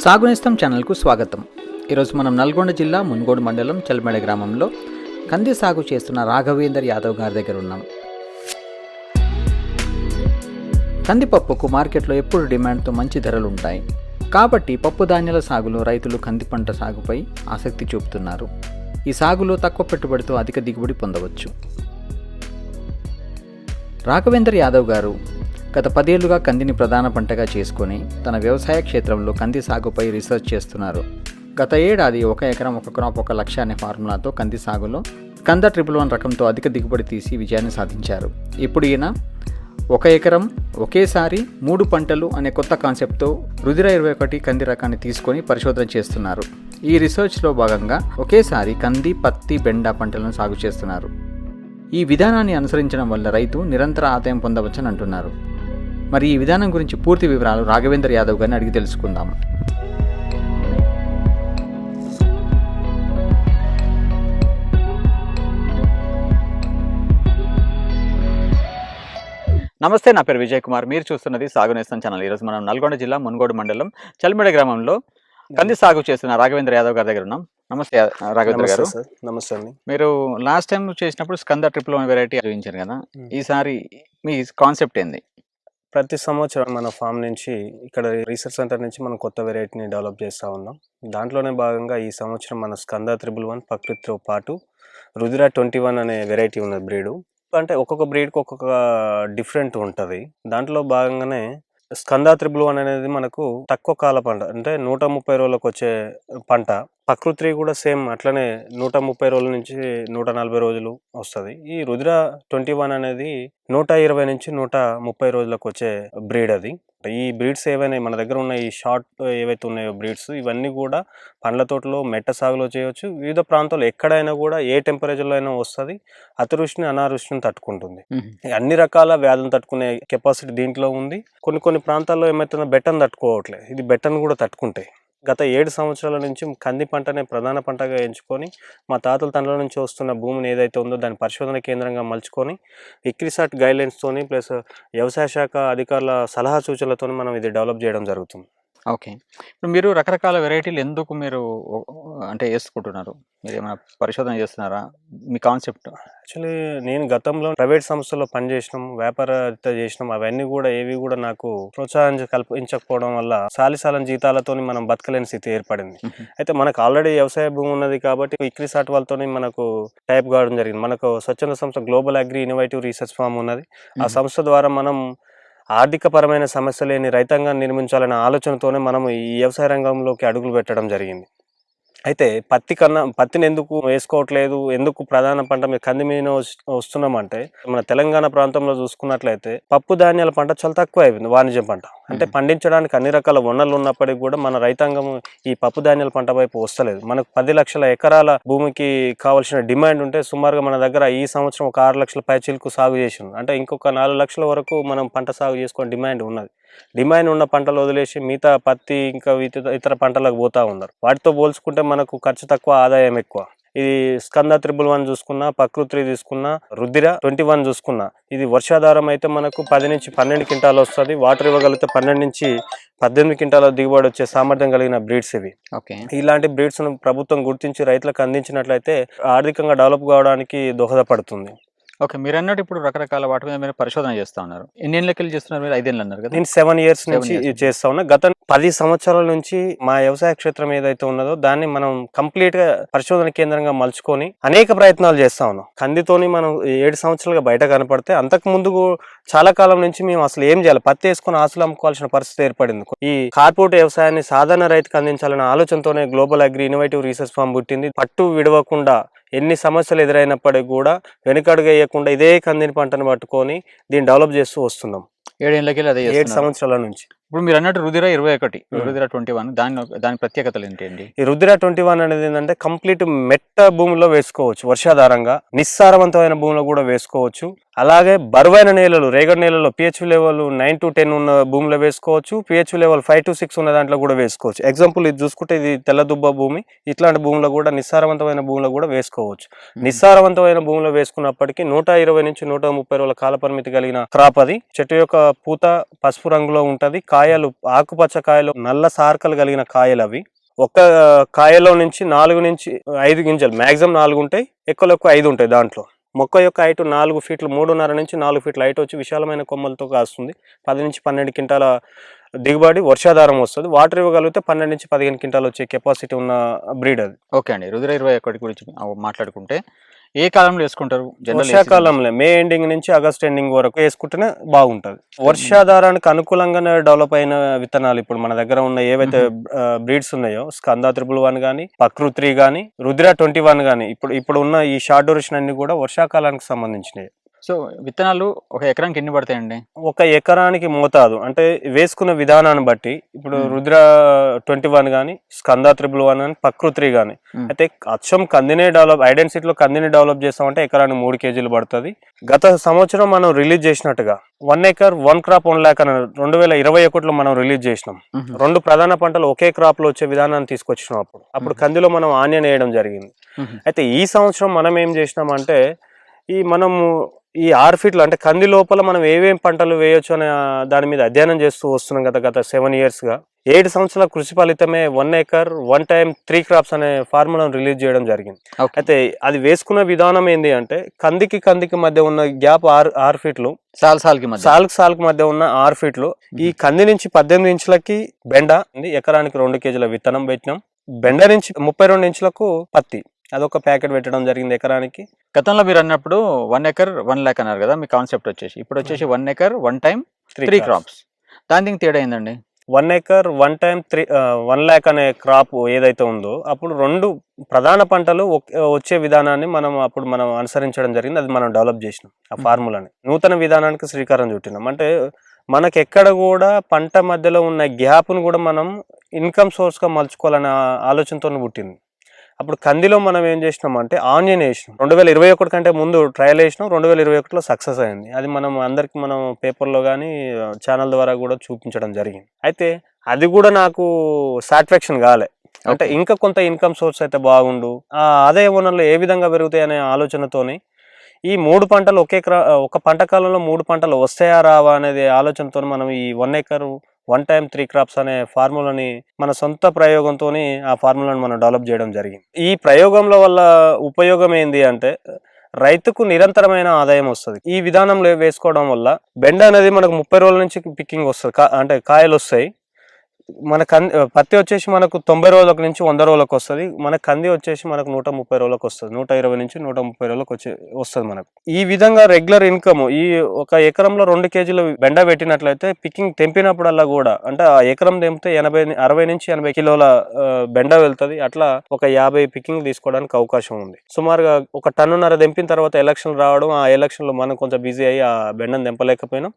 సాగునేస్తం ఛానల్కు స్వాగతం. ఈరోజు మనం నల్గొండ జిల్లా మున్గోడు మండలం చల్మెడ గ్రామంలో కంది సాగు చేస్తున్న రాఘవేందర్ యాదవ్ గారి దగ్గర ఉన్నాం. కందిపప్పుకు మార్కెట్లో ఎప్పుడు డిమాండ్తో మంచి ధరలు ఉంటాయి. కాబట్టి పప్పు ధాన్యాల సాగులో రైతులు కంది పంట సాగుపై ఆసక్తి చూపుతున్నారు. ఈ సాగులో తక్కువ పెట్టుబడితో అధిక దిగుబడి పొందవచ్చు. రాఘవేందర్ యాదవ్ గారు గత పదేళ్ళుగా కందిని ప్రధాన పంటగా చేసుకొని తన వ్యవసాయ క్షేత్రంలో కంది సాగుపై రీసెర్చ్ చేస్తున్నారు. గత ఏడాది ఒక ఎకరం ఒక క్రాప్ ఒక లక్ష అనే ఫార్ములాతో కంది సాగులో కంద ట్రిపుల్ వన్ రకంతో అధిక దిగుబడి తీసి విజయాన్ని సాధించారు. ఇప్పుడు ఈయన ఒక ఎకరం ఒకేసారి మూడు పంటలు అనే కొత్త కాన్సెప్ట్తో రుదిర ఇరవై ఒకటి కంది రకాన్ని తీసుకొని పరిశోధన చేస్తున్నారు. ఈ రీసెర్చ్లో భాగంగా ఒకేసారి కంది పత్తి బెండ పంటలను సాగు చేస్తున్నారు. ఈ విధానాన్ని అనుసరించడం వల్ల రైతు నిరంతర ఆదాయం పొందవచ్చని అంటున్నారు. మరి ఈ విధానం గురించి పూర్తి వివరాలు రాఘవేందర్ యాదవ్ గారిని అడిగి తెలుసుకుందాం. నమస్తే నా పేరు విజయ్ కుమార్. మీరు చూస్తున్నది సాగునేస్తం ఛానల్. ఈరోజు మనం నల్గొండ జిల్లా మున్గోడు మండలం చల్మిడ గ్రామంలో కంది సాగు చేస్తున్న రాఘవేంద్ర యాదవ్ గారి దగ్గర ఉన్నాం. నమస్తే రాఘవేంద్ర గారు. నమస్తే అండి. మీరు లాస్ట్ టైం చేసినప్పుడు స్కంద ట్రిపుల్ వెరైటీ చూపించారు కదా. ఈసారి మీ కాన్సెప్ట్ ఏంది? ప్రతి సంవత్సరం మన ఫామ్ నుంచి ఇక్కడ రీసెర్చ్ సెంటర్ నుంచి మనం కొత్త వెరైటీని డెవలప్ చేస్తూ ఉన్నాం. దాంట్లోనే భాగంగా ఈ సంవత్సరం మన స్కంద త్రిబుల్ వన్ ప్రకృతితో పాటు రుదిరా ట్వంటీ వన్ అనే వెరైటీ ఉన్న బ్రీడు. అంటే ఒక్కొక్క బ్రీడ్కి ఒక్కొక్క డిఫరెంట్ ఉంటుంది. దాంట్లో భాగంగానే స్కంద త్రిబుల్ వన్ అనేది మనకు తక్కువ కాల పంట అంటే నూట ముప్పై రోజులకు వచ్చే పంట. ప్రకృతి కూడా సేమ్ అట్లనే నూట ముప్పై రోజుల నుంచి నూట నలభై రోజులు వస్తుంది. ఈ రుద్ర ట్వంటీ వన్ అనేది నూట ఇరవై నుంచి నూట ముప్పై రోజులకు వచ్చే బ్రీడ్ అది. ఈ బ్రీడ్స్ ఏవైనా మన దగ్గర ఉన్న ఈ షార్ట్ ఏవైతే ఉన్నాయో బ్రీడ్స్ ఇవన్నీ కూడా పండ్ల తోటలో మెట్ట సాగులో చేయవచ్చు వివిధ ప్రాంతాల్లో ఎక్కడైనా కూడా ఏ టెంపరేచర్లో అయినా వస్తుంది. అతివృష్టిని అనావృష్టిని తట్టుకుంటుంది. అన్ని రకాల వ్యాధులను తట్టుకునే కెపాసిటీ దీంట్లో ఉంది. కొన్ని కొన్ని ప్రాంతాల్లో ఏమవుతుందో బెట్టను తట్టుకోవట్లేదు ఇది బెట్టను కూడా తట్టుకుంటాయి. గత ఏడు సంవత్సరాల నుంచి కంది పంటనే ప్రధాన పంటగా ఎంచుకొని మా తాతల తండ్రుల నుంచి వస్తున్న భూమిని ఏదైతే ఉందో దాని పరిశోధన కేంద్రంగా మలుచుకొని ఇక్రిసాట్ గైడ్లైన్స్తోని ప్లస్ వ్యవసాయ శాఖ అధికారుల సలహా సూచనలతో మనం ఇది డెవలప్ చేయడం జరుగుతుంది. ఓకే. ఇప్పుడు మీరు రకరకాల వెరైటీలు ఎందుకు మీరు అంటే వేసుకుంటున్నారు మీరు ఏమైనా పరిశోధన చేస్తున్నారా? మీ కాన్సెప్ట్. యాక్చువల్లీ నేను గతంలో ప్రైవేట్ సంస్థల్లో పనిచేసినాం వ్యాపార చేసినాం. అవన్నీ కూడా ఏవి కూడా నాకు ప్రోత్సాహం కల్పించకపోవడం వల్ల సాలిసాలం జీతాలతో మనం బతకలేని స్థితి ఏర్పడింది. అయితే మనకు ఆల్రెడీ వ్యవసాయ భూమి ఉన్నది కాబట్టి ఇక్రిసాట్ వాళ్ళతో మనకు టైప్ కావడం జరిగింది. మనకు స్వచ్ఛంద సంస్థ global agri innovative research farm ఉన్నది. ఆ సంస్థ ద్వారా మనం ఆర్థికపరమైన సమస్య లేని రైతాంగాన్ని నిర్మించాలనే ఆలోచనతోనే మనం ఈ వ్యవసాయ రంగంలోకి అడుగులు పెట్టడం జరిగింది. అయితే పత్తి కన్నా పత్తిని ఎందుకు వేసుకోవట్లేదు? ఎందుకు ప్రధాన పంట మీద కంది మీద వస్- వస్తున్నామంటే మన తెలంగాణ ప్రాంతంలో చూసుకున్నట్లయితే పప్పు ధాన్యాల పంట చాలా తక్కువ అయిపోయింది వాణిజ్య పంట. అంటే. పండించడానికి అన్ని రకాల వనరులు ఉన్నప్పటికీ కూడా మన రైతాంగం ఈ పప్పు ధాన్యాల పంట వైపు వస్తలేదు. మనకు పది లక్షల ఎకరాల భూమికి కావాల్సిన డిమాండ్ ఉంటే సుమారుగా మన దగ్గర ఈ సంవత్సరం ఒక ఆరు లక్షల పైచీలకు సాగు చేసి ఉంది అంటే ఇంకొక నాలుగు లక్షల వరకు మనం పంట సాగు చేసుకునే డిమాండ్ ఉన్నది. డిమాండ్ ఉన్న పంటలు వదిలేసి మిగతా పత్తి ఇంకా ఇతర పంటలకు పోతా ఉన్నారు. వాటితో పోల్చుకుంటే మనకు ఖర్చు తక్కువ ఆదాయం ఎక్కువ. ఇది స్కంద త్రిబుల్ వన్ చూసుకున్నా ప్రకృతి తీసుకున్నా రుద్దిర ట్వంటీ వన్ చూసుకున్నా ఇది వర్షాధారం అయితే మనకు పది నుంచి పన్నెండు క్వింటాలు వస్తుంది. వాటర్ ఇవ్వగలిగితే పన్నెండు నుంచి పద్దెనిమిది క్వింటాల దిగుబడి వచ్చే సామర్థ్యం కలిగిన బ్రీడ్స్ ఇవి. ఓకే. ఇలాంటి బ్రీడ్స్ను ప్రభుత్వం గుర్తించి రైతులకు అందించినట్లయితే ఆర్థికంగా డెవలప్ కావడానికి దోహదపడుతుంది. ఓకే మీరు అన్నట్టు ఇప్పుడు రకరకాల వాటి మీద మీరు పరిశోధన చేస్తా ఉన్నారు. ఎన్ని ఏళ్ళకి చేస్తున్నారు మీరు? ఐదేళ్ళు అన్నారు కదా? నేను సెవెన్ ఇయర్స్ నుంచి చేస్తా ఉన్నా. గత పది సంవత్సరాల నుంచి మా వ్యవసాయ క్షేత్రం ఏదైతే ఉన్నదో దాన్ని మనం కంప్లీట్గా పరిశోధన కేంద్రంగా మలుచుకొని అనేక ప్రయత్నాలు చేస్తా ఉన్నాం. కందితోని మనం ఏడు సంవత్సరాలుగా బయట కనపడితే అంతకు ముందు చాలా కాలం నుంచి మేము అసలు ఏం చేయాలి? పత్తి వేసుకొని ఆశలు అమ్ముకోవాల్సిన పరిస్థితి ఏర్పడింది. ఈ కార్పొరేట్ వ్యవసాయాన్ని సాధారణ రైతుకు అందించాలనే ఆలోచనతోనే global agri innovative research farm పుట్టింది. పట్టు విడవకుండా ఎన్ని సమస్యలు ఎదురైనప్పటికీ కూడా వెనుకడుగు వేయకుండా ఇదే కందిని పంటను పట్టుకొని దీన్ని డెవలప్ చేస్తూ వస్తున్నాం ఏడేళ్ళకి ఏడు. సంవత్సరాల నుంచి ఇప్పుడు మీరు అన్నట్టు రుదిర ఇరవై ఒకటి. రుదిర ట్వంటీ వన్ దాని దాని ప్రత్యేకతలు ఏంటండి? ఈ రుద్ర ట్వంటీ వన్ అనేది ఏంటంటే కంప్లీట్ మెట్ట భూమిలో వేసుకోవచ్చు వర్షాధారంగా నిస్సారవంతమైన భూమిలో కూడా వేసుకోవచ్చు. అలాగే బరువైన నేలలు రేగడి నేలలో pH level nine to ten ఉన్న భూమిలో వేసుకోవచ్చు pH level five to six ఉన్న దాంట్లో కూడా వేసుకోవచ్చు. ఎగ్జాంపుల్ ఇది చూసుకుంటే ఇది తెల్లదుబ్బ భూమి ఇట్లాంటి భూమిలో కూడా నిస్సారవంతమైన భూమిలో కూడా వేసుకోవచ్చు. నిస్సారవంతమైన భూమిలో వేసుకున్నప్పటికీ నూట ఇరవై నుంచి నూట ముప్పై రోజుల కాల పరిమితి కలిగిన క్రాప్ అది. చెట్టు యొక్క పూత పసుపు రంగులో ఉంటది కాయలు ఆకుపచ్చ కాయలు నల్ల సార్కలు కలిగిన కాయలు అవి. ఒక్క కాయలో నుంచి నాలుగు నుంచి ఐదు గింజలు మ్యాక్సిమం నాలుగు ఉంటాయి ఎక్కువ ఎక్కువ ఐదు ఉంటాయి దాంట్లో. మొక్క యొక్క హైట్ నాలుగు ఫీట్లు మూడున్నర నుంచి నాలుగు ఫీట్ల హైట్ వచ్చి విశాలమైన కొమ్మలతో కాస్తుంది. పది నుంచి పన్నెండు క్వింటాల దిగుబడి వర్షాధారం వస్తుంది. వాటర్ ఇవ్వగలిగితే పన్నెండు నుంచి పదిహేను క్వింటాలు వచ్చే కెపాసిటీ ఉన్న బ్రీడ్ అది. ఓకే అండి. రుద్ర ఇరవై ఒకటి గురించి మాట్లాడుకుంటే ఏ కాలంలో వేసుకుంటారు? వర్షాకాలంలో మే ఎండింగ్ నుంచి ఆగస్ట్ ఎండింగ్ వరకు వేసుకుంటేనే బాగుంటది. వర్షాధారానికి అనుకూలంగానే డెవలప్ అయిన విత్తనాలు ఇప్పుడు మన దగ్గర ఉన్న ఏవైతే బ్రీడ్స్ ఉన్నాయో స్కందా త్రిపుల్ వన్ గానీ ప్రకృతి గానీ రుద్ర ట్వంటీ వన్ గానీ ఇప్పుడు ఇప్పుడు ఉన్న ఈ షార్ట్ డ్యూరేషన్ అన్ని కూడా వర్షాకాలానికి సంబంధించినవి సో విత్తనాలు ఒక ఎకరానికి ఎన్ని పడతాయండి ఒక ఎకరానికి మోతాదు అంటే వేసుకున్న విధానాన్ని బట్టి ఇప్పుడు. రుద్ర ట్వంటీ వన్ కానీ స్కందా త్రిబుల్ వన్ కానీ ప్రకృతి కానీ. అయితే అచ్చం కందినే డెవలప్ ఐడెన్సిటీలో కందిని డెవలప్ చేస్తామంటే ఎకరానికి మూడు కేజీలు పడుతుంది గత సంవత్సరం మనం రిలీజ్ చేసినట్టుగా one acre one crop one lakh అని రెండు వేల ఇరవై ఒకటిలో మనం రిలీజ్ చేసినాం. రెండు ప్రధాన పంటలు ఒకే క్రాప్లో వచ్చే విధానాన్ని తీసుకొచ్చినాం అప్పుడు అప్పుడు. కందిలో మనం ఆనియన్ వేయడం జరిగింది. అయితే ఈ సంవత్సరం మనం ఏం చేసినామంటే ఈ మనము ఈ ఆరు ఫీట్లు అంటే కంది లోపల మనం ఏమేం పంటలు వేయొచ్చు అనే దాని మీద అధ్యయనం చేస్తూ వస్తున్నాం గత గత సెవెన్గా. ఏడు సంవత్సరాల కృషి ఫలితమే one acre one time three crops అనే ఫార్ములాను రిలీజ్ చేయడం జరిగింది. అయితే అది వేసుకున్న విధానం ఏంటి అంటే కందికి కందికి మధ్య ఉన్న గ్యాప్ ఆరు ఆరు ఫీట్లు సాల్ సాల్కి మధ్య. సాల్క్ సాల్క్ మధ్య ఉన్న ఆరు ఫీట్లు ఈ కంది నుంచి పద్దెనిమిది ఇంచులకి బెండ. ఎకరానికి రెండు కేజీల విత్తనం పెట్టినాం. బెండ నుంచి ముప్పై రెండు ఇంచులకు పత్తి. అదొక ప్యాకెట్ పెట్టడం జరిగింది ఎకరానికి. గతంలో మీరు అన్నప్పుడు వన్ ఎకర్ వన్ ల్యాక్ అన్నారు కదా మీ కాన్సెప్ట్ వచ్చేసి. ఇప్పుడు వచ్చేసి one acre one time three crops దాని దీనికి తేడా ఏందండి? One acre one time three one lakh అనే క్రాప్ ఏదైతే ఉందో అప్పుడు రెండు ప్రధాన పంటలు వచ్చే విధానాన్ని మనం అప్పుడు మనం అనుసరించడం జరిగింది. అది మనం డెవలప్ చేసినాం. ఆ. ఫార్ములాని నూతన విధానానికి శ్రీకారం చుట్టినాం. అంటే మనకి ఎక్కడ కూడా పంట మధ్యలో ఉన్న గ్యాప్ను కూడా మనం ఇన్కమ్ సోర్స్గా మలుచుకోవాలనే ఆలోచనతో పుట్టింది. అప్పుడు కందిలో మనం ఏం చేసినాం అంటే ఆనియన్ వేసినాం. రెండు వేల ఇరవై ఒకటి కంటే ముందు ట్రయల్ వేసినాం. రెండు వేల ఇరవై ఒకటిలో సక్సెస్ అయింది. అది మనం అందరికి మనం పేపర్లో కానీ ఛానల్ ద్వారా కూడా చూపించడం జరిగింది. అయితే అది కూడా నాకు సాటిస్ఫాక్షన్ కాలే. అంటే. ఇంకా కొంత ఇన్కమ్ సోర్స్ అయితే బాగుండు. ఆ ఆదాయ వనరులు ఏ విధంగా పెరుగుతాయి అనే ఆలోచనతోని ఈ మూడు పంటలు ఒకే క్రా ఒక పంట కాలంలో మూడు పంటలు వస్తాయా రావా అనేది ఆలోచనతో మనం ఈ one acre one time three crops అనే ఫార్ములాని మన సొంత ప్రయోగంతో ఆ ఫార్ములాని మనం డెవలప్ చేయడం జరిగింది. ఈ ప్రయోగంలో వల్ల ఉపయోగం ఏంది అంటే రైతుకు నిరంతరమైన ఆదాయం వస్తుంది. ఈ విధానంలో వేసుకోవడం వల్ల బెండ అనేది మనకు ముప్పై రోజుల నుంచి పిక్కింగ్ వస్తుంది. కా- అంటే కాయలు వస్తాయి. మన కంది పత్తి వచ్చేసి మనకు తొంభై రోజులకు నుంచి వంద రోజులకు వస్తుంది. మన కంది వచ్చేసి మనకు నూట ముప్పై రోజులకు వస్తుంది. నూట ఇరవై నుంచి నూట ముప్పై రోజులకు వచ్చి వస్తుంది మనకు. ఈ విధంగా రెగ్యులర్ ఇన్కమ్ ఈ ఒక ఎకరంలో రెండు కేజీలు బెండ పెట్టినట్లయితే పికింగ్ తెంపినప్పుడల్లా కూడా అంటే ఆ ఎకరం తెంపితే ఎనభై అరవై నుంచి ఎనభై కిలోల బెండ వెళ్తుంది. అట్లా ఒక యాభై పికింగ్ తీసుకోవడానికి అవకాశం ఉంది. సుమారుగా ఒక టన్నున్నర తెంపిన తర్వాత ఎలక్షన్ రావడం ఆ ఎలక్షన్లో మనం కొంచెం బిజీ అయ్యి ఆ బెండను తెంపలేకపోయినాం.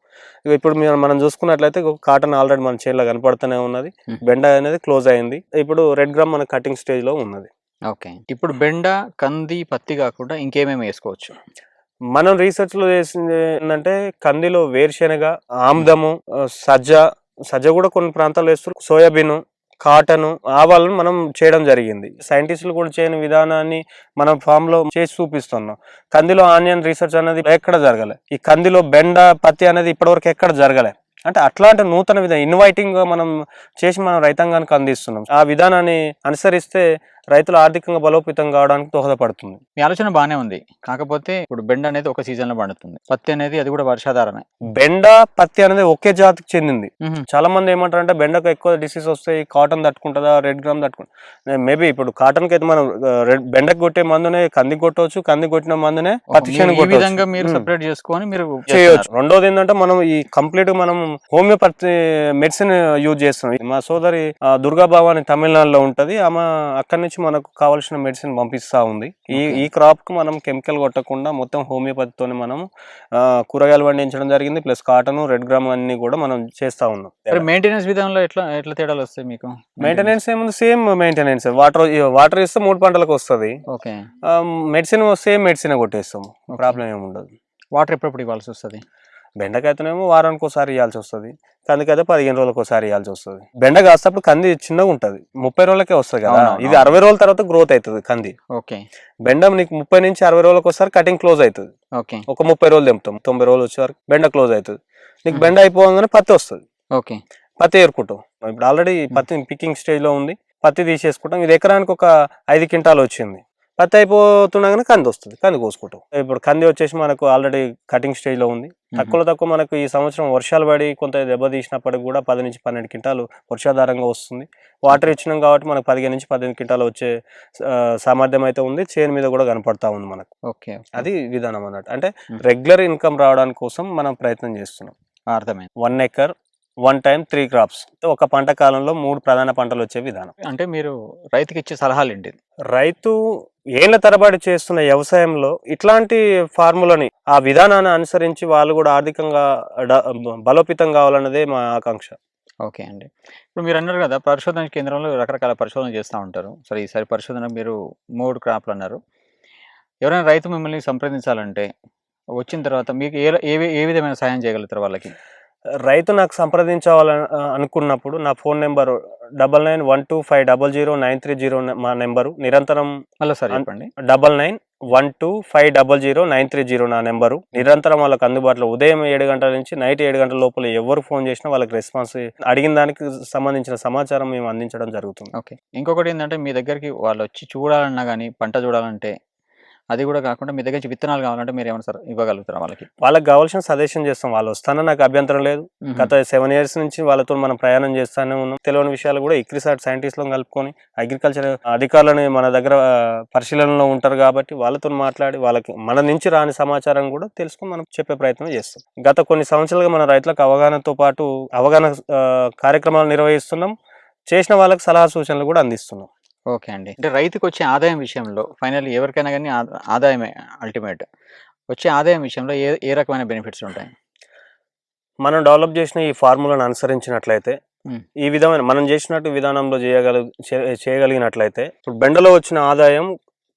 ఇప్పుడు మనం చూసుకున్నట్లయితే కాటన్ ఆల్రెడీ మన చేతిలో కనపడుతూనే ఉన్నది. Hmm. బెండ అనేది క్లోజ్ అయింది. ఇప్పుడు రెడ్ గ్రామ్ మన కటింగ్ స్టేజ్లో ఉన్నది. ఓకే. ఇప్పుడు బెండ కంది పత్తి కాకుండా ఇంకేమేమి వేసుకోవచ్చు? మనం రీసెర్చ్లో చేసింది ఏంటంటే కందిలో వేరుశెనగ ఆమ్దము సజ్జ సజ్జ కూడా కొన్ని ప్రాంతాల్లో వేస్తారు. సోయాబీన్ కాటన్ ఆవాలను మనం చేయడం జరిగింది. సైంటిస్టులు కూడా చేయని విధానాన్ని మనం ఫామ్లో చేసి చూపిస్తున్నాం. కందిలో ఆనియన్ రీసెర్చ్ అనేది ఎక్కడ జరగలే? ఈ కందిలో బెండ పత్తి అనేది ఇప్పటివరకు ఎక్కడ జరగలే? అంటే అట్లాంటి నూతన విధానం ఇన్వైటింగ్ మనం చేసి మనం రైతాంగానికి అందిస్తున్నాం. ఆ విధానాన్ని అనుసరిస్తే రైతులు ఆర్థికంగా బలోపేతం కావడానికి దోహదపడుతుంది. మీ ఆలోచన బాగానే ఉంది. కాకపోతే ఇప్పుడు బెండ అనేది ఒక సీజన్లో పండుతుంది. పత్తి అనేది అది కూడా వర్షాధారమే. బెండ పత్తి అనేది ఒకే జాతికి చెందింది. చాలా మంది ఏమంటారు అంటే బెండకు ఎక్కువ డిసీజ్ వస్తాయి కాటన్ తట్టుకుంటుందా రెడ్ గ్రామ్ తట్టుకుంటా మేబీ ఇప్పుడు కాటన్కి అయితే మనం రెడ్ బెండకు కొట్టే మందునే కంది కొట్టవచ్చు కంది కొట్టిన మందునే పత్తి మీరు చేను ఈ విధంగా మీరు మ్మ్. సెపరేట్ చేసుకొని మీరు చేయొచ్చు. రెండోది ఏంటంటే మనం ఈ కంప్లీట్ మనం హోమియోపతి మెడిసిన్ యూజ్ చేస్తున్నాం. మా సోదరి దుర్గా భవాని తమిళనాడులో ఉంటది. ఆమె అక్కడి నుంచి మనకు కావాల్సిన మెడిసిన్ పంపిస్తా ఉంది. ఈ. ఈ క్రాప్కు మనం కెమికల్ కొట్టకుండా మొత్తం హోమియోపతితోనే మనం కూరగాయలు పండించడం జరిగింది ప్లస్ కాటన్ రెడ్ గ్రామ్ అన్ని కూడా మనం చేస్తా ఉన్నాం. మెయింటెనెన్స్ విధానంలో ఎట్లా ఎట్లా తేడాలు వస్తాయి మీకు? మెయింటెనెన్స్ ఏముంది? సేమ్ మెయింటెనెన్స్ వాటర్ వాటర్ ఇస్తే మూడు పంటలకు వస్తుంది. ఓకే. మెడిసిన్ సేమ్ మెడిసిన్ కొట్టేస్తాము. ప్రాబ్లం ఏమి ఉండదు వాటర్ ఎప్పుడెప్పుడు ఇవ్వాల్సి వస్తుంది? బెండకాయతోనేమో వారానికి ఒకసారి ఇవ్వాల్సి వస్తుంది కందికైతే పదిహేను రోజులకు ఒకసారి ఇవ్వాల్సి వస్తుంది. బెండ కాస్తప్పుడు కంది చిన్నగా ఉంటది ముప్పై రోజులకే వస్తుంది కదా. ఇది అరవై రోజుల తర్వాత గ్రోత్ అవుతుంది కంది. ఓకే. బెండ నీకు ముప్పై నుంచి అరవై రోజులకు ఒకసారి కటింగ్ క్లోజ్ అవుతుంది ఓకే. ఒక ముప్పై రోజులు తెంపుతాం తొంభై రోజులు వచ్చే వరకు బెండ క్లోజ్ అవుతుంది నీకు. బెండ అయిపోగానే పత్తి వస్తుంది. ఓకే. పత్తి ఏరుకుంటాం. ఇప్పుడు ఆల్రెడీ పత్తి పికింగ్ స్టేజ్లో ఉంది. పత్తి తీసేసుకుంటాం. ఇది ఎకరానికి ఒక ఐదు క్వింటాలు వచ్చింది. పత్తి అయిపోతుండగానే కంది వస్తుంది కంది కోసుకుంటాం. ఇప్పుడు కంది వచ్చేసి మనకు ఆల్రెడీ కటింగ్ స్టేజ్లో ఉంది. తక్కువలో తక్కువ మనకు ఈ సంవత్సరం వర్షాలు పడి కొంత దెబ్బ తీసినప్పటికి కూడా పది నుంచి పన్నెండు క్వింటాలు వర్షాధారంగా వస్తుంది. వాటర్ ఇచ్చినాం కాబట్టి మనకు పదిహేను నుంచి పదిహేను క్వింటాలు వచ్చే సామర్థ్యం అయితే ఉంది. చేను మీద కూడా కనపడతా ఉంది మనకు. ఓకే అది విధానం అన్నట్టు. అంటే. రెగ్యులర్ ఇన్కమ్ రావడానికి కోసం మనం ప్రయత్నం చేస్తున్నాం. అర్థమైంది. One acre one time three crops ఒక పంట కాలంలో మూడు ప్రధాన పంటలు వచ్చే విధానం. అంటే మీరు రైతుకి ఇచ్చే సలహాలు ఏంటి రైతు ఏళ్ళ తరబడి చేస్తున్న వ్యవసాయంలో ఇట్లాంటి ఫార్ములని ఆ విధానాన్ని అనుసరించి వాళ్ళు కూడా ఆర్థికంగా డ- బలోపేతం కావాలన్నదే మా ఆకాంక్ష. ఓకే అండి. ఇప్పుడు మీరు అన్నారు కదా పరిశోధన కేంద్రంలో రకరకాల పరిశోధన చేస్తూ ఉంటారు. సరే ఈసారి పరిశోధన మీరు మూడు క్రాప్లు అన్నారు. ఎవరైనా రైతు మిమ్మల్ని సంప్రదించాలంటే వచ్చిన తర్వాత మీకు ఏ ఏ ఏ విధమైన సాయం చేయగలుగుతారు వాళ్ళకి? రైతు నాకు సంప్రదించాలని అనుకున్నప్పుడు నా phone number double nine one two five double zero nine three zero మా నెంబరు. నిరంతరం మళ్ళీ సార్ చెప్పండి. Double nine one two five double zero nine three zero నా నెంబరు. నిరంతరం వాళ్ళకి అందుబాటులో ఉదయం ఏడు గంటల నుంచి నైట్ ఏడు గంటల లోపల ఎవరు ఫోన్ చేసినా వాళ్ళకి రెస్పాన్స్ అడిగిన దానికి సంబంధించిన సమాచారం మేము అందించడం జరుగుతుంది. ఓకే. ఇంకొకటి ఏంటంటే మీ దగ్గరికి వాళ్ళు వచ్చి చూడాలన్నా కానీ పంట చూడాలంటే అది కూడా కాకుండా మీ దగ్గర విత్తనాలు కావాలంటే మీరు ఏమైనా సార్ ఇవ్వగలుగుతారా వాళ్ళకి? వాళ్ళకి కావాల్సిన సజెషన్ చేస్తాం. వాళ్ళు వస్తానని నాకు అభ్యంతరం లేదు. గత సెవెన్ ఇయర్స్ నుంచి వాళ్ళతో మనం ప్రయాణం చేస్తానే ఉన్నాం. తెలియని విషయాలు కూడా ఇక్రిసాట్ సైంటిస్ట్లను కలుపుకొని అగ్రికల్చర్ అధికారులని మన దగ్గర పరిశీలనలో ఉంటారు కాబట్టి వాళ్ళతో మాట్లాడి వాళ్ళకి మన నుంచి రాని సమాచారం కూడా తెలుసుకొని మనం చెప్పే ప్రయత్నం చేస్తాం. గత కొన్ని సంవత్సరాలుగా మన రైతులకు అవగాహనతో పాటు అవగాహన కార్యక్రమాలు నిర్వహిస్తున్నాం. చేసిన వాళ్ళకి సలహా సూచనలు కూడా అందిస్తున్నాం. ఓకే అండి. అంటే రైతుకు వచ్చే ఆదాయం విషయంలో ఫైనల్ ఎవరికైనా కానీ ఆదాయమే అల్టిమేట్. వచ్చే ఆదాయం విషయంలో ఏ ఏ రకమైన బెనిఫిట్స్ ఉంటాయి? మనం డెవలప్ చేసిన ఈ ఫార్ములాను అనుసరించినట్లయితే. ఈ విధమైన మనం చేసినట్టు విధానంలో చేయగల చేయగలిగినట్లయితే ఇప్పుడు బెండలో వచ్చిన ఆదాయం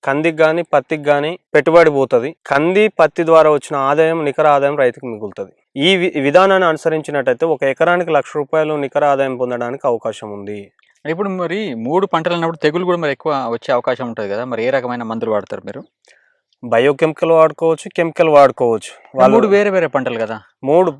కందికి కానీ పత్తికి కానీ పెట్టుబడి పోతుంది. కంది పత్తి ద్వారా వచ్చిన ఆదాయం నికర ఆదాయం రైతుకు మిగులుతుంది. ఈ విధానాన్ని అనుసరించినట్టయితే ఒక ఎకరానికి లక్ష రూపాయలు నికర ఆదాయం పొందడానికి అవకాశం ఉంది. ఇప్పుడు మరి మూడు పంటలు అన్నప్పుడు తెగులు కూడా మరి ఎక్కువ వచ్చే అవకాశం ఉంటుంది కదా? మరి ఏ రకమైన మందులు వాడతారు మీరు? బయోకెమికల్ వాడుకోవచ్చు కెమికల్ వాడుకోవచ్చు. వాళ్ళు మూడు వేరే వేరే పంటలు కదా? మూడు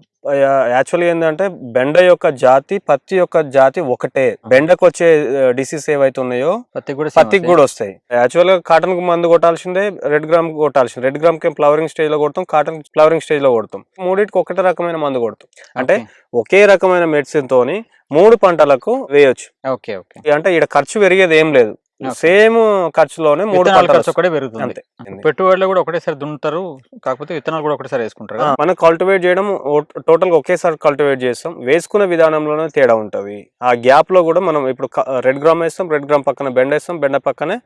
యాక్చువల్గా ఏంటంటే బెండ యొక్క జాతి పత్తి యొక్క జాతి ఒకటే. బెండకు వచ్చే డిసీజ్ ఏవైతే ఉన్నాయో పత్తి కూడా పత్తికి కూడా వస్తాయి. యాక్చువల్గా కాటన్కు మందు కొట్టాల్సిందే రెడ్ గ్రామ్కు కొట్టాల్సిందే. రెడ్ గ్రామ్కి ఫ్లవరింగ్ స్టేజ్లో కొడతాం కాటన్ ఫ్లవరింగ్ స్టేజ్లో కొడతాం. మూడింటికి ఒకటే రకమైన మందు కొడతాం. అంటే ఒకే రకమైన మెడిసిన్ తోని మూడు పంటలకు వేయొచ్చు. Okay okay. అంటే ఇక్కడ ఖర్చు పెరిగేది ఏం లేదు. సేమ్ ఖర్చులోనే మూడు ఖర్చు ఒకటే పెరుగుతుంది. అంతే పెట్టుబడులు కూడా ఒకటేసారి దున్నుతారు కాకపోతే విత్తనాలు కూడా ఒకటేసారి వేసుకుంటారు మనం కల్టివేట్ చేయడం టోటల్గా ఒకేసారి కల్టివేట్ చేస్తాం. వేసుకునే విధానంలోనే తేడా ఉంటది. ఆ గ్యాప్లో కూడా మనం ఇప్పుడు రెడ్ గ్రామ్ వేస్తాం రెడ్ గ్రామ్ పక్కన బెండ వేస్తాం బెండ పక్కనే.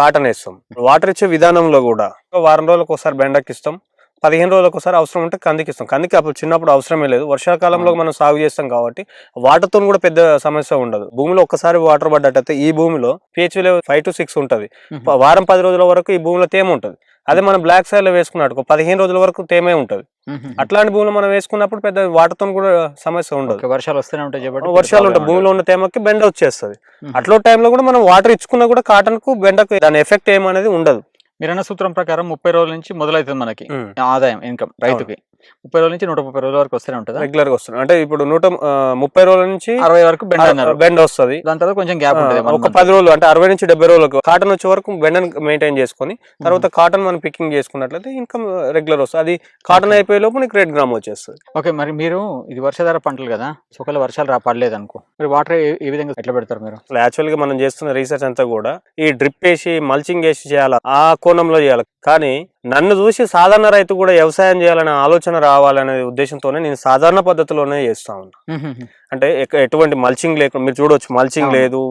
కాటన్ వేస్తాం. వాటర్ ఇచ్చే విధానంలో కూడా వారం రోజులకు ఒకసారి బెండకి ఇస్తాం. పదిహేను రోజులకు ఒకసారి అవసరం ఉంటే కందికి ఇస్తాం. కందికి అప్పుడు చిన్నప్పుడు అవసరమే లేదు. వర్షాకాలంలో మనం సాగు చేస్తాం కాబట్టి వాటర్తో కూడా పెద్ద సమస్య ఉండదు. భూమిలో ఒక్కసారి వాటర్ పడ్డట్టయితే ఈ భూమిలో pH level five to six ఉంటుంది. వారం పది రోజుల వరకు ఈ భూమిలో తేమ ఉంటుంది. అదే మనం బ్లాక్ సైడ్లో వేసుకున్నట్టు పదిహేను రోజుల వరకు తేమే ఉంటుంది. అట్లాంటి భూమిలో మనం వేసుకున్నప్పుడు పెద్ద వాటర్తో కూడా సమస్య ఉండదు. వర్షాలు వస్తూనే ఉంటాయి కాబట్టి వర్షాలు ఉంటాయి భూమిలో ఉన్న తేమకి బెండ వచ్చేస్తుంది. అట్లో టైంలో కూడా మనం వాటర్ ఇచ్చుకున్నా కూడా కాటన్కు బెండకు దాని ఎఫెక్ట్ ఏమనేది ఉండదు. మీరన్న సూత్రం ప్రకారం ముప్పై రోజుల నుంచి మొదలవుతుంది మనకి. ఆదాయం ఇన్కమ్ రైతుకి ముప్పై రోజుల నుంచి నూట ముప్పై రోజుల వరకు వస్తూనే ఉంటుందా? రెగ్యులర్గా వస్తుంది. అంటే ఇప్పుడు నూట ముప్పై రోజుల నుంచి అరవై వరకు బెండ్ అన్నారు. బెండ్ వస్తుంది. దాని తర్వాత కొంచెం గ్యాప్ ఉంటుంది ఒక. పది రోజులు అంటే అరవై నుంచి డెబ్బై రోజులకు కాటన్ వచ్చే వరకు బెండన్ మెయింటైన్ చేసుకొని తర్వాత కాటన్ మనం పికింగ్ చేసుకున్నట్లయితే ఇన్కమ్ రెగ్యులర్ వస్తుంది. అది కాటన్. అయిపోయే లోపు నీకు రెడ్ గ్రామ్ వచ్చేస్తుంది. ఓకే మరి మీరు ఇది వర్షాధార పంటలు కదా సో ఒకవేళ వర్షాలు రా పడలేదు అనుకో మరి వాటర్ ఏ విధంగా ఎట్లా పెడతారు మీరు? యాక్చువల్గా మనం చేస్తున్న రీసెర్చ్ అంతా కూడా ఈ డ్రిప్ వేసి మల్చింగ్ వేసి చేయాలి? ఆ కోణంలో చేయాలి. కానీ నన్ను చూసి సాధారణ రైతు కూడా వ్యవసాయం చేయాలనే ఆలోచన రావాలనే ఉద్దేశంతోనే నేను సాధారణ పద్ధతిలోనే చేస్తా ఉన్నా. అంటే ఎటువంటి మల్చింగ్ లేకుండా మీరు చూడొచ్చు మల్చింగ్. లేదు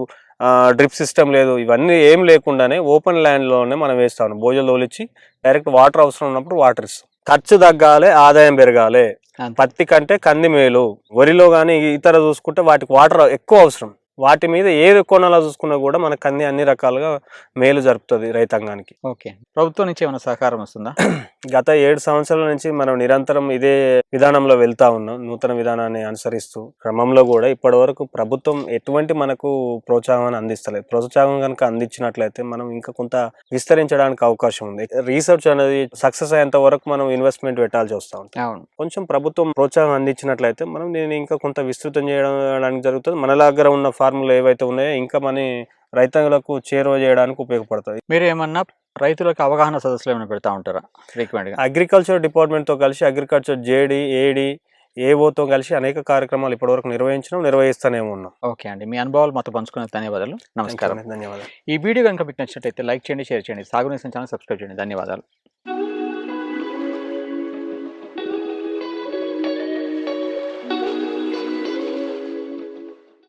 డ్రిప్ సిస్టమ్ లేదు ఇవన్నీ ఏం లేకుండానే ఓపెన్ ల్యాండ్లోనే మనం వేస్తాం భోజనం తోలిచ్చి డైరెక్ట్ వాటర్ అవసరం ఉన్నప్పుడు వాటర్ ఇస్తాం. ఖర్చు తగ్గాలి ఆదాయం పెరగాలి. పత్తి కంటే కంది మేలు. వరిలో కానీ ఇతర చూసుకుంటే వాటికి వాటర్ ఎక్కువ అవసరం. వాటి మీద ఏది కొనాలో చూసుకున్నా కూడా మనకు అన్ని అన్ని రకాలుగా మేలు జరుపుతుంది రైతాంగానికి. ఓకే. ప్రభుత్వం నుంచి ఏమైనా సహకారం వస్తుందా? గత ఏడు సంవత్సరాల నుంచి మనం నిరంతరం ఇదే విధానంలో వెళ్తా ఉన్నాం. నూతన విధానాన్ని అనుసరిస్తూ క్రమంలో కూడా ఇప్పటి వరకు ప్రభుత్వం ఎటువంటి మనకు ప్రోత్సాహాన్ని అందిస్తలేదు. ప్రోత్సాహం కనుక అందించినట్లయితే మనం ఇంకా కొంత విస్తరించడానికి అవకాశం ఉంది. రీసెర్చ్ అనేది సక్సెస్ అయ్యేంత వరకు మనం ఇన్వెస్ట్మెంట్ పెట్టాల్సి వస్తూ అవును. కొంచెం ప్రభుత్వం ప్రోత్సాహం అందించినట్లయితే మనం దీన్ని ఇంకా కొంత విస్తృతం చేయడానికి జరుగుతుంది. మన దగ్గర ఉన్న ఫార్ములు ఏవైతే ఉన్నాయో ఇంకా మన రైతాంగులకు చేరువ చేయడానికి ఉపయోగపడుతుంది మీరు ఏమన్నా రైతులకు అవగాహన సదస్సులు ఏమైనా పెడతా ఉంటారా? ఫ్రీక్వెంట్గా అగ్రికల్చర్ డిపార్ట్మెంట్తో కలిసి అగ్రికల్చర్ జేడి ఏడి ఏఓతో కలిసి అనేక కార్యక్రమాలు ఇప్పటివరకు నిర్వహించడం నిర్వహిస్తూనే ఉన్నాం. ఓకే అండి. మీ అనుభవాలు మాతో పంచుకునే ధన్యవాదాలు. నమస్కారం. ధన్యవాదాలు. ఈ వీడియో కనుక మీకు నచ్చినట్లయితే లైక్ చేయండి షేర్ చేయండి. సాగునీసం ఛానల్ సబ్స్క్రైబ్ చేయండి. ధన్యవాదాలు.